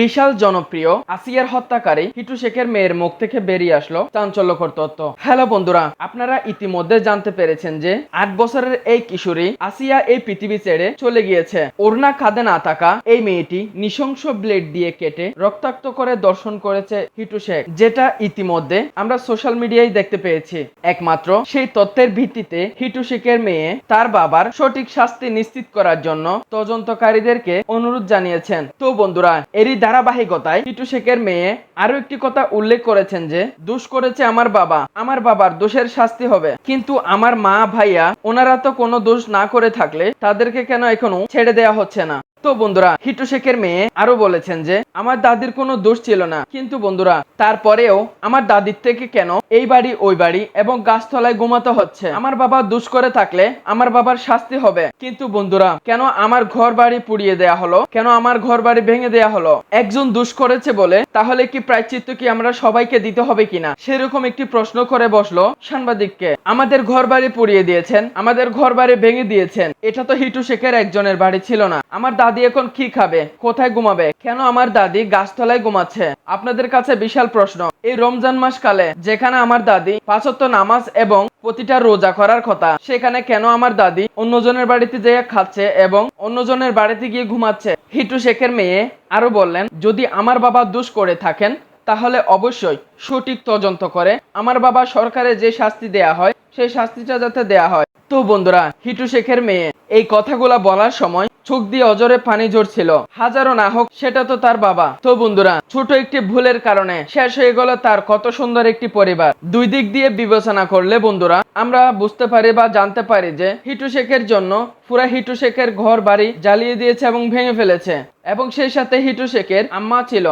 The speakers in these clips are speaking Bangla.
বিশাল জনপ্রিয় আসিয়ার হত্যাকারী হিটু শেখের মেয়ের মুখ থেকে বেরিয়ে আসলো চাঞ্চল্যকর তথ্য হ্যালো বন্ধুরা, আপনারা ইতিমধ্যে জানতে পেরেছেন যে আট বছরের এই কিশোরী আসিয়া এই পৃথিবী ছেড়ে চলে গিয়েছে। ওড়না খাদে না থাকা এই মেয়েটি নৃশংস ব্লেড দিয়ে কেটে রক্তাক্ত করে দর্শন করেছে হিটু শেখ, যেটা ইতিমধ্যে আমরা সোশ্যাল মিডিয়ায় দেখতে পেয়েছি। একমাত্র সেই তথ্যের ভিত্তিতে হিটু শেখের মেয়ে তার বাবার সঠিক শাস্তি নিশ্চিত করার জন্য তদন্তকারীদেরকে অনুরোধ জানিয়েছেন। তো বন্ধুরা, এরই ধারাবাহিকতায় টিটু শেখের মেয়ে আরও একটি কথা উল্লেখ করেছেন যে, দোষ করেছে আমার বাবা। আমার বাবার দোষের শাস্তি হবে। কিন্তু আমার মা ভাইয়া, ওনারা তো কোনো দোষ না করে থাকলে তাদেরকে কেন এখনও ছেড়ে দেয়া হচ্ছে না? তো বন্ধুরা, হিটু শেখের মেয়ে আরও বলেছেন যে, আমার দাদির কোনো দোষ ছিল না। কিন্তু বন্ধুরা, তারপরেও আমার দাদির থেকে কেন এই বাড়ি, ওই বাড়ি এবং গাছতলায় ঘুমাতে হচ্ছে? আমার বাবা দোষ করে থাকলে আমার বাবার শাস্তি হবে। কিন্তু বন্ধুরা, কেন আমার ঘর বাড়ি পুড়িয়ে দেয়া হলো? কেন আমার ঘর বাড়ি ভেঙে দেয়া হলো? একজন দোষ করেছে বলে, তাহলে কি প্রায়চিত্ত কি আমরা সবাইকে দিতে হবে কিনা? সেরকম একটি প্রশ্ন করে বসল সাংবাদিককে। আমাদের ঘর বাড়ি পুড়িয়ে দিয়েছেন, আমাদের ঘর বাড়ি ভেঙে দিয়েছেন। এটা তো হিটু শেখের একজনের বাড়ি ছিল না। আমার দাদি এখন কি খাবে? কোথায় ঘুমাবে? কেন আমার দাদি গাছতলায় ঘুমাচ্ছে? আপনাদের কাছে বিশাল প্রশ্ন। এই রমজান মাস কালে যেখানে আমার দাদি পাঁচত্ব নামাজ এবং প্রতিটা রোজা করার কথা, সেখানে কেন আমার দাদি অন্যজনের বাড়িতে যেয়ে খাচ্ছে এবং অন্যজনের বাড়িতে গিয়ে ঘুমাচ্ছে? হিটু শেখের মেয়ে আরও বললেন, যদি আমার বাবা দোষ করে থাকেন, তাহলে অবশ্যই সঠিক তদন্ত করে আমার বাবা সরকারের যে শাস্তি দেয়া হয়, সেই শাস্তিটা যাতে দেয়া হয়। তো বন্ধুরা, হিটু শেখের মেয়ে, এই কথাগুলা বলার সময় চোখ দিয়ে অজরে পানি ঝরছিল। হাজারো না হোক, সেটা তো তার বাবা। তো বন্ধুরা, ছোট একটি ভুলের কারণে শেষ হয়ে গেল তার কত সুন্দর একটি পরিবার। দুই দিক দিয়ে বিবেচনা করলে বন্ধুরা, আমরা বুঝতে পারি বা জানতে পারি যে হিটু শেখের জন্য পুরা হিটু শেখের ঘর বাড়ি জ্বালিয়ে দিয়েছে এবং ভেঙে ফেলেছে। এবং সেই সাথে হিটু শেখের আম্মা ছিল।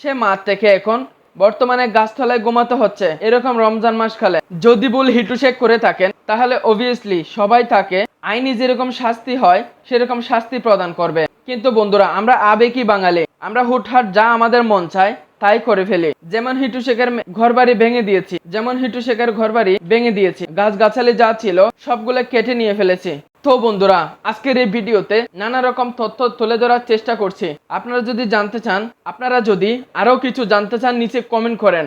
সে মা থেকে এখন বর্তমানে গাছতলায় ঘুমাতে হচ্ছে, এরকম রমজান মাস খালে যদি ভুল হিটু শেখ করে থাকেন, তাহলে অবভিয়াসলি সবাই তাকে আইনি যেরকম শাস্তি হয়, সেরকম শাস্তি প্রদান করবে। কিন্তু বন্ধুরা, আমরা আবেগী বাঙালি। আমরা হুটহাট যা আমাদের মন চায়, তাই করে ফেলি। যেমন হিটু শেখের ঘর বাড়ি ভেঙে দিয়েছি, যেমন হিটু শেখের ঘর বাড়ি ভেঙে দিয়েছি। গাছ গাছালি যা ছিল, সবগুলো কেটে নিয়ে ফেলেছি। তো বন্ধুরা, আজকের এই ভিডিওতে নানা রকম তথ্য তুলে ধরার চেষ্টা করছি। আপনারা যদি জানতে চান, আপনারা যদি আরও কিছু জানতে চান, নিচে কমেন্ট করেন।